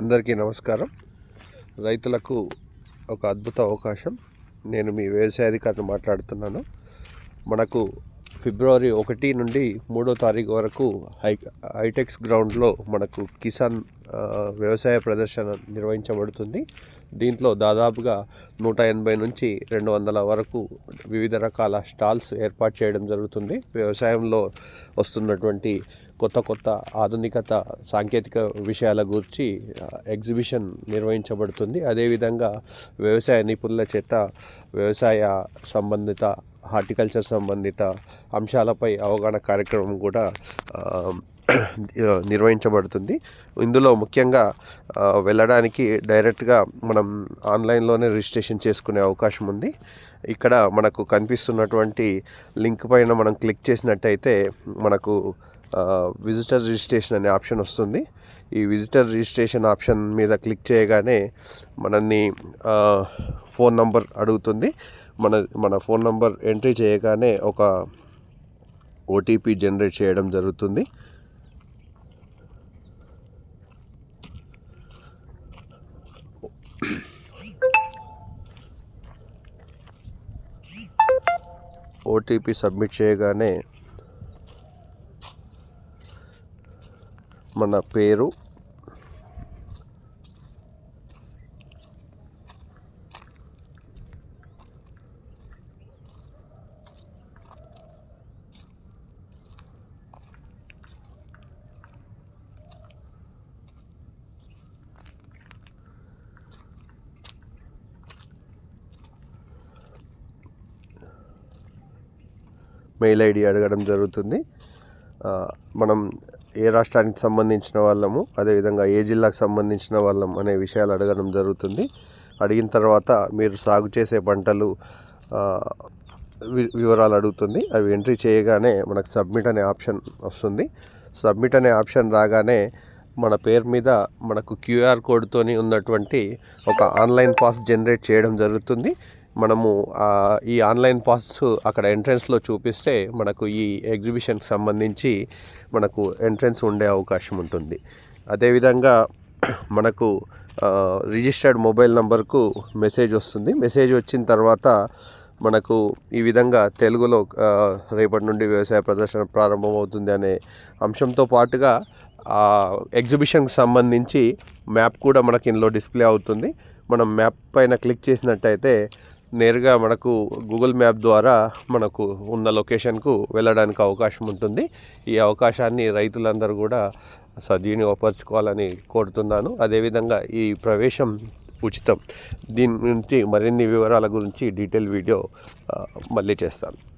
అందరికీ నమస్కారం. రైతులకు ఒక అద్భుత అవకాశం. నేను మీ వ్యవసాయ అధికారిని మాట్లాడుతున్నాను. మనకు ఫిబ్రవరి ఒకటి నుండి మూడో తారీఖు వరకు హై హైటెక్స్ గ్రౌండ్లో మనకు కిసాన్ వ్యవసాయ ప్రదర్శన నిర్వహించబడుతుంది. దీంట్లో దాదాపుగా నూట ఎనభై నుంచి రెండు వందల వరకు వివిధ రకాల స్టాల్స్ ఏర్పాటు చేయడం జరుగుతుంది. వ్యవసాయంలో వస్తున్నటువంటి కొత్త కొత్త ఆధునికత సాంకేతిక విషయాల గురించి ఎగ్జిబిషన్ నిర్వహించబడుతుంది. అదేవిధంగా వ్యవసాయ నిపుణుల చేత వ్యవసాయ సంబంధిత హార్టికల్చర్ సంబంధిత అంశాలపై అవగాహన కార్యక్రమం కూడా నిర్వహించబడుతుంది. ఇందులో ముఖ్యంగా వెళ్ళడానికి డైరెక్ట్గా మనం ఆన్లైన్లోనే రిజిస్ట్రేషన్ చేసుకునే అవకాశం ఉంది. ఇక్కడ మనకు కనిపిస్తున్నటువంటి లింక్ పైన మనం క్లిక్ చేసినట్టయితే మనకు విజిటర్ రిజిస్ట్రేషన్ అనే ఆప్షన్ వస్తుంది. ఈ విజిటర్ రిజిస్ట్రేషన్ ఆప్షన్ మీద క్లిక్ చేయగానే మనల్ని ఫోన్ నంబర్ అడుగుతుంది. మన మన ఫోన్ నంబర్ ఎంట్రీ చేయగానే ఒక ఓటీపీ జనరేట్ చేయడం జరుగుతుంది. ఓటీపీ సబ్మిట్ చేయగానే మన పేరు మెయిల్ ఐడి అడగడం జరుగుతుంది. మనం ఏ రాష్ట్రానికి సంబంధించిన వాళ్ళము అదేవిధంగా ఏ జిల్లాకు సంబంధించిన వాళ్ళం అనే విషయాలు అడగడం జరుగుతుంది. అడిగిన తర్వాత మీరు సాగు చేసే పంటలు వి- వివరాలు అడుగుతుంది. అవి ఎంట్రీ చేయగానే మనకు సబ్మిట్ అనే ఆప్షన్ వస్తుంది. సబ్మిట్ అనే ఆప్షన్ రాగానే మన పేరు మీద మనకు క్యూఆర్ కోడ్తోని ఉన్నటువంటి ఒక ఆన్లైన్ పాస్ జనరేట్ చేయడం జరుగుతుంది. మనము ఈ ఆన్లైన్ పాస్ అక్కడ ఎంట్రన్స్లో చూపిస్తే మనకు ఈ ఎగ్జిబిషన్కి సంబంధించి మనకు ఎంట్రన్స్ ఉండే అవకాశం ఉంటుంది. అదేవిధంగా మనకు రిజిస్టర్డ్ మొబైల్ నంబర్కు మెసేజ్ వస్తుంది. మెసేజ్ వచ్చిన తర్వాత మనకు ఈ విధంగా తెలుగులో రేపటి నుండి వ్యవసాయ ప్రదర్శన ప్రారంభమవుతుంది అనే అంశంతో పాటుగా ఆ ఎగ్జిబిషన్కి సంబంధించి మ్యాప్ కూడా మనకి ఇందులో డిస్ప్లే అవుతుంది. మనం మ్యాప్ పైన క్లిక్ చేసినట్టయితే నేరుగా మనకు గూగుల్ మ్యాప్ ద్వారా మనకు ఉన్న లొకేషన్కు వెళ్ళడానికి అవకాశం ఉంటుంది. ఈ అవకాశాన్ని రైతులందరూ కూడా సద్వినియోగపరచుకోవాలని కోరుతున్నాను. అదేవిధంగా ఈ ప్రవేశం ఉచితం. దీని నుంచి మరిన్ని వివరాల గురించి డీటెయిల్ వీడియో మళ్ళీ చేస్తాను.